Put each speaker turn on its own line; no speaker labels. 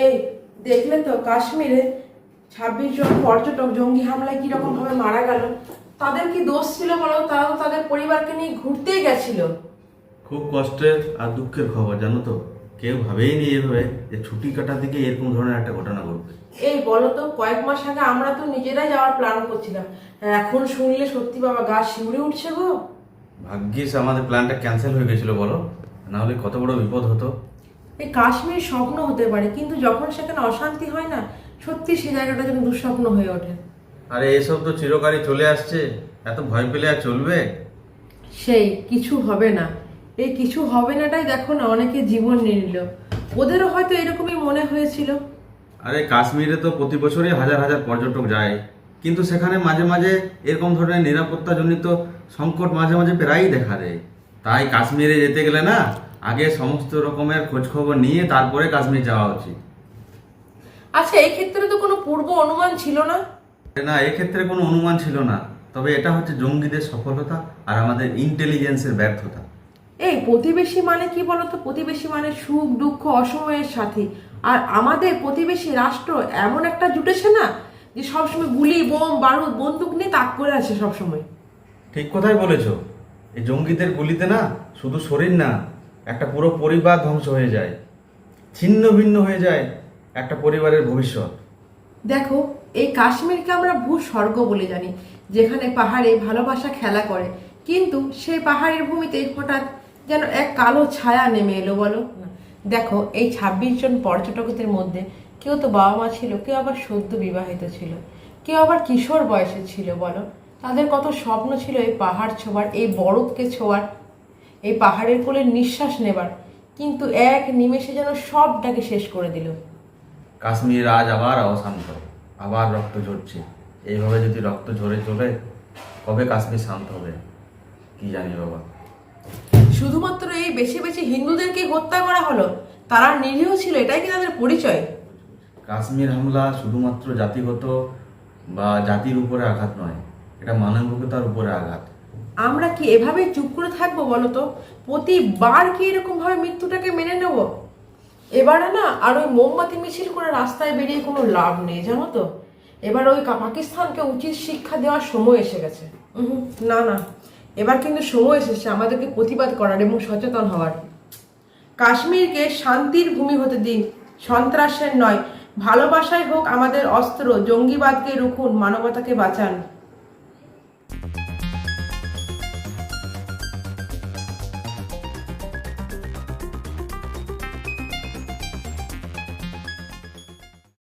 এই দেখলে তো কাশ্মীরে ছাব্বিশ জন পর্যটক জঙ্গি হামলায় কীরকম ভাবে মারা গেল তাদের কি দোষ ছিল বলো? তারা তো তাদের পরিবারকে নিয়ে ঘুরতেই গেছিল।
খুব কষ্টের আর দুঃখের খবর জানো তো? কেউ ভাবেই নি এভাবে যে ছুটি কাটার দিকে এরকম ধরনের একটা ঘটনা ঘটবে।
এই বলো তো কয়েক মাস আগে আমরা তো নিজেরাই যাওয়ার প্ল্যান করছিলাম। এখন শুনলে সত্যি বাবা গা শিউরে উঠছে গো।
ভাগ্যিস আমাদের প্ল্যানটা ক্যান্সেল হয়ে গেছিল বলো। নাহলে কত বড় বিপদ হতো।
এই কাশ্মীর স্বপ্ন হতে পারে কিন্তু যখন সেখানে অশান্তি হয় না সত্যি সে জায়গাটা যেন দুঃস্বপ্ন হয়ে ওঠে।
আরে এসব তো চিরকালই চলে আসছে। এত ভয় পেলে আর চলবে?
সেই কিছু হবে না। এই কিছু হবে নাটাই দেখো না অনেকে জীবন নিয়ে নিল। ওদেরও হয়তো এরকমই মনে হয়েছিল।
আরে কাশ্মীরে তো প্রতি বছরই হাজার হাজার পর্যটক যায়। কিন্তু সেখানে মাঝে মাঝে এরকম ধরনের নিরাপত্তাজনিত সংকট মাঝে মাঝে প্রায়ই দেখা দেয়। তাই কাশ্মীরে যেতে গেলে না আগে সমস্ত রকমের খোঁজ খবর নিয়ে তারপরে কাশ্মীর যাওয়া উচিত।
আচ্ছা এই ক্ষেত্রে তো কোনো পূর্ব অনুমান ছিল না?
না এক্ষেত্রে কোনো অনুমান ছিল না। তবে এটা হচ্ছে জঙ্গিদের সফলতা আর আমাদের ইন্টেলিজেন্সের ব্যর্থতা।
এই প্রতিবেশী মানে কি বলতো? প্রতিবেশী মানে সুখ দুঃখ অসময়ের সাথী। আর আমাদের প্রতিবেশী রাষ্ট্র এমন একটা জুটেছে না যে সবসময় গুলি বোম বারুদ বন্দুক নিয়ে তাক করে আছে সবসময়।
ঠিক কথাই বলেছ। এই জঙ্গিদের গুলিতে না শুধু শরীর না একটা পুরো পরিবার ধ্বংস হয়ে যায়, ছিন্ন ভিন্ন হয়ে যায় একটা পরিবারের ভবিষ্যৎ।
দেখো, এই কাশ্মীরকে আমরা ভূ স্বর্গ বলে জানি, যেখানে পাহাড়ে ভালোবাসা খেলা করে। কিন্তু সেই পাহাড়ের ভূমিতে হঠাৎ যেন এক কালো ছায়া নেমে এলো বলো দেখো, এই ছাব্বিশ জন পর্যটকদের মধ্যে কেউ তো বাবা মা ছিল, কেউ আবার সদ্য বিবাহিত ছিল। কেউ আবার কিশোর বয়সে ছিল বলো। তাদের কত স্বপ্ন ছিল এই পাহাড় ছোঁয়ার, এই বরফকে ছোঁয়ার। এই পাহাড়ের কোলে নিঃশ্বাস নেবার কিন্তু এক নিমেষে যেন সবটাকে শেষ করে দিল।
কাশ্মীর আজ আবার অশান্ত আবার রক্ত ঝরছে। এইভাবে যদি রক্ত ঝরে চলে কবে কাশ্মীর শান্ত হবে? কি জানি বাবা।
শুধুমাত্র এই বেশি বেশি হিন্দুদেরকে হত্যা করা হলো তারা নিরীহ ছিল এটাই কি তাদের পরিচয়?
কাশ্মীর হামলা শুধুমাত্র জাতিগত বা জাতির উপরে আঘাত নয় এটা মানবিকতার উপরে আঘাত।
আমরা কি এভাবে চুপ করে থাকব বলো তো প্রতিবার কি এরকম ভাবে মৃত্যুটাকে মেনে নেব? এবারে না আর ওই মোমবাতি মিছিল করে রাস্তায় বেরিয়ে কোনো লাভ নেই, জানো তো? এবার ওই পাকিস্তানকে উচিত শিক্ষা দেওয়ার সময় এসে গেছে। না না। এবার কিন্তু সময় এসেছে আমাদেরকে প্রতিবাদ করার এবং সচেতন হওয়ার। কাশ্মীরকে শান্তির ভূমি হতে দিন, সন্ত্রাসের নয়। ভালোবাসায় হোক আমাদের অস্ত্র, জঙ্গিবাদকে রুখুন, মানবতাকে বাঁচান।